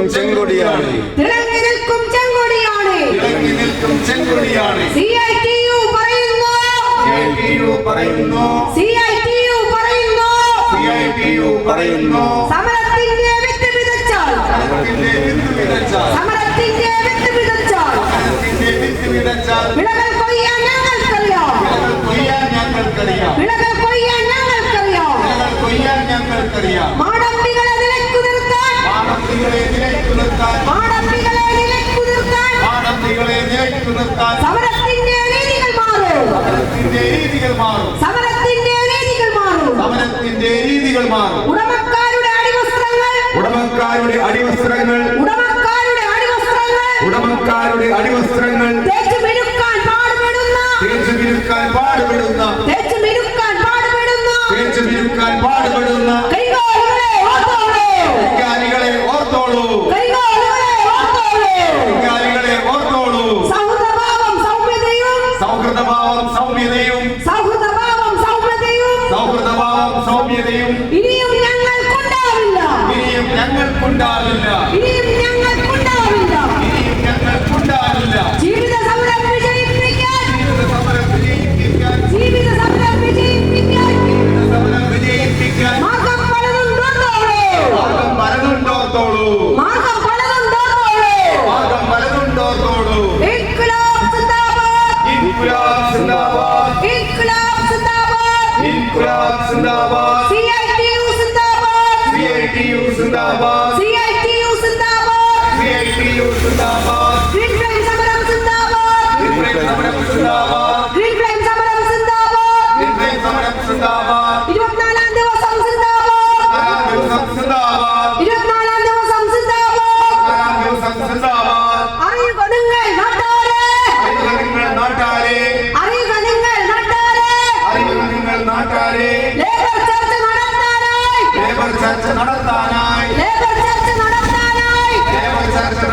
നിൽക്കും ചെങ്കൊടിയാണ്. തിളങ്ങി നിൽക്കും ചെങ്കൊടിയാണ്. തിളങ്ങി നിൽക്കും ചെങ്കൊടിയാണ്. സി ഐ ടി യു പറയുന്നു. പറയുന്നു. സി ഐ ടി യു പറയുന്നു. പറയുന്നു. സമരത്തിന്റെ വിത്ത് വിതച്ചാൽ. സമരത്തിന്റെ വിത്ത് വിതച്ചാൽ. സമരത്തിന്റെ വിത്ത് വിതച്ചാൽ. സമരത്തിന്റെ വിത്ത് വിതച്ചാൽ. വിളകൾ കൊയ്യാൻ ഞങ്ങൾക്കറിയാം. വിളകൾ കൊയ്യാൻ ഞങ്ങൾക്കറിയാം. വിളകൾ കൊയ്യാൻ ഞങ്ങൾക്കറിയാം. വിളകൾ കൊയ്യാൻ ഞങ്ങൾക്കറിയാം. സമരത്തിന്റെ രീതികൾ മാറും. സമരത്തിന്റെ രീതികൾ മാറും. സമരത്തിന്റെ രീതികൾ മാറും. ഉടമക്കാരുടെ അടിവസ്ത്രങ്ങൾ. ഉടമക്കാരുടെ അടിവസ്ത്രങ്ങൾ. ഉടമക്കാരുടെ അടിവസ്ത്രങ്ങൾ. ഉടമക്കാരുടെ അടിവസ്ത്രങ്ങൾ. ഇനിയും ഞങ്ങൾക്കുണ്ടാവില്ല. ഇനിയും ഞങ്ങൾക്കുണ്ടാവില്ല. ഇനിയും ഞങ്ങൾക്കുണ്ടാവില്ല. ഇനിയും ഞങ്ങൾക്കുണ്ടാവില്ല. ജീവിത സമരം വിജയിപ്പിക്കാൻ. ജീവിത സമരം വിജയിപ്പിക്കാൻ. ജീവിത സമരം വിജയിപ്പിക്കാൻ. ജീവിത സമരം വിജയിപ്പിക്കാൻ. മാർഗം പലതുണ്ടോളൂ മാർഗം പലതുണ്ടോർത്തോളൂ മാർഗം പലതുണ്ടോളൂ മാർഗം പലതുണ്ടോർത്തോളൂ ഇൻക്ലാബ് സിന്ദാബാദ്. ഇൻകുലാബ് സിന്ദാബാദ്. ഇൻക്ലാബ് സിന്ദാബാദ്. ഇൻകുലാബ് സിന്ദാബാദ്. സിന്ദാബാദ്. സിഐടിയു സിന്ദാബാദ്. സിഐടിയു സിന്ദാബാദ്. ഗ്രീൻ ഫ്ലെയിം സമരം സിന്ദാബാദ്. ഇൻഫ്ലേം സമരം സിന്ദാബാദ്. ഗ്രീൻ ഫ്ലെയിം സമരം സിന്ദാബാദ്. ഇൻഫ്ലേം സമരം സിന്ദാബാദ്. ഇരുപത്തിനാലാം ദിവസം സിന്ദാബാദ്. നാലാം ദിവസം സിന്ദാബാദ്. ഇരുപത്തിനാലാം ദിവസം സിന്ദാബാദ്. നാലാം ദിവസം സിന്ദാബാദ്. അറിയുക നിങ്ങൾ നാട്ടാരെ. അറിയുക നിങ്ങൾ നാട്ടാരെ. അറിയുക നിങ്ങൾ നാട്ടാരെ. അറിയുക നിങ്ങൾ നാട്ടാരെ. ലേബർ ചർച്ച നടത്താനായി. ലേബർ ചർച്ച നടത്താനായി. ലേബർ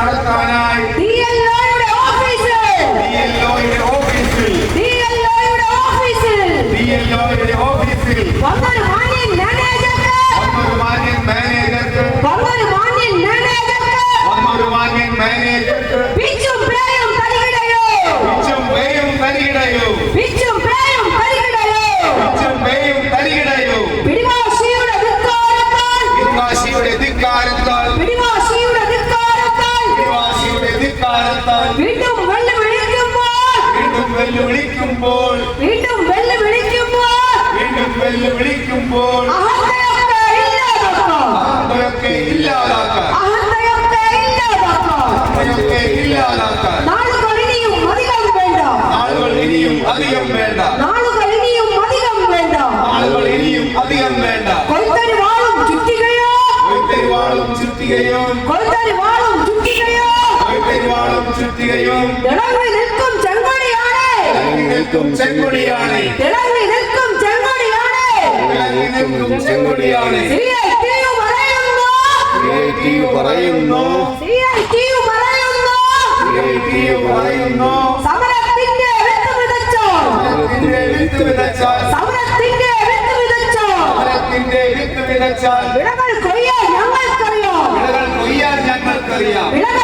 ഇനിയും അധികം വേണ്ട നാളുകൾ ഇനിയും അധികം വേണ്ട ആളുകൾ ഇനിയും അധികം വേണ്ട കൊയ്ത്തരി വാളും ചുറ്റികയോ കൊയ്ത്തെരുവാളും ചുറ്റികയും കൊയ്ത്തരി വാളും ചുറ്റികയോ കൊയ്ത്തെരുവാളും ചുറ്റികയും തിളങ്ങി നിൽക്കും ചെങ്കൊടിയാണ് തിളങ്ങി നിൽക്കും ചെങ്കൊടിയാണ് തിളങ്ങി നിൽക്കും ചെങ്കൊടിയാണ് തിളങ്ങി നിൽക്കും ചെങ്കൊടിയാണ് CITU പറയുന്നു CITU പറയുന്നു CITU പറയുന്നു CITU പറയുന്നു സമരത്തിന്റെ Marco Díaz, Jean Marco Díaz.